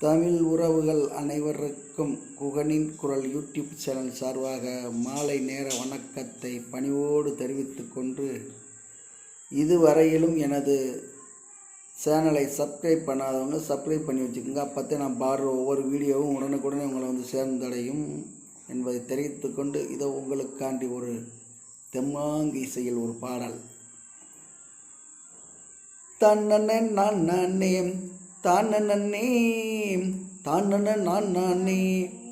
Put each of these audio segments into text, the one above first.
தமிழ் உறவுகள் அனைவருக்கும் குகனின் குரல் யூடியூப் சேனல் சார்பாக மாலை நேர வணக்கத்தை பணிவோடு தெரிவித்து கொண்டு இதுவரையிலும் எனது சேனலை சப்ஸ்கிரைப் பண்ணாதவங்க சப்ஸ்கிரைப் பண்ணி வச்சுக்கோங்க. அப்போத்தே நான் பாடுற ஒவ்வொரு வீடியோவும் உடனுக்குடனே உங்களை வந்து சேர்ந்தடையும் என்பதை தெரிவித்து கொண்டு இதோ உங்களுக்காண்டி ஒரு தெம்மாங்கு இசையில் ஒரு பாடல். தன்னே நான் நானே தானே தானன நான் நானே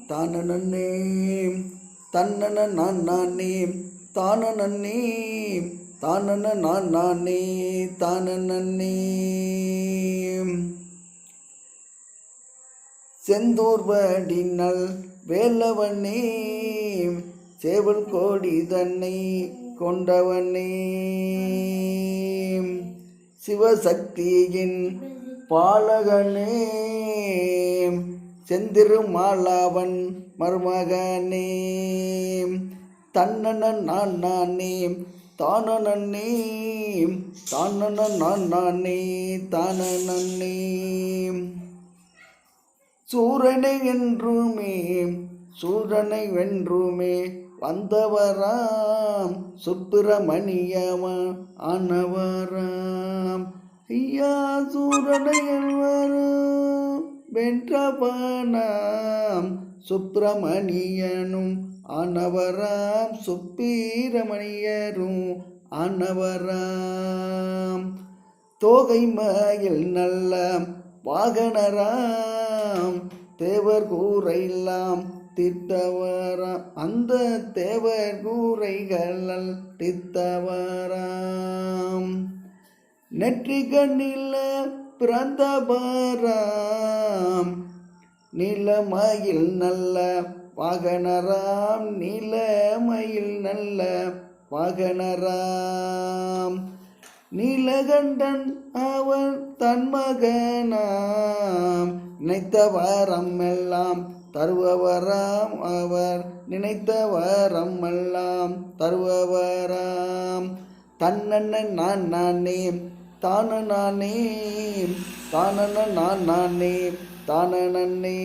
தானனே தன்னன நான் நானே தானனே தானன நான் நானே தானனே செந்தூர்வடினல் வேலவனே சேவல் கோடி தன்னை கொண்டவனே. சிவசக்தியின் பாலகனே செந்திருமாலாவன் மருமகனே தன்னன நான் நானே தானனே தானன நான் நானே தானனே சூரனை என்றுமே சூரனை வென்றுமே வந்தவராம் சுப்பிரமணியமா ஆனவராம். வென்றவனாம் சுப்பிரமணியனும் ஆனவராம் சுப்பீரமணியரும் ஆனவராம் தோகை மயில் நல்ல வாகனராம் தேவர் கூரையெல்லாம் திட்டவராம் அந்த தேவர் கூரைகள் திட்டவராம் நெற்றி கண்ணில பிறந்தவராம் நிலமயில் நல்ல வாகனராம் நிலமயில் நல்ல வாகனராம். நீலகண்டன் அவன் தன் மகனாம். நினைத்த வரம் எல்லாம் தருபவராம் அவர் நினைத்த வரம் எல்லாம் தருபவராம். தன்னண்ணன் நான் நானே தான நானே தானண்ணன் நான் நானே தானனே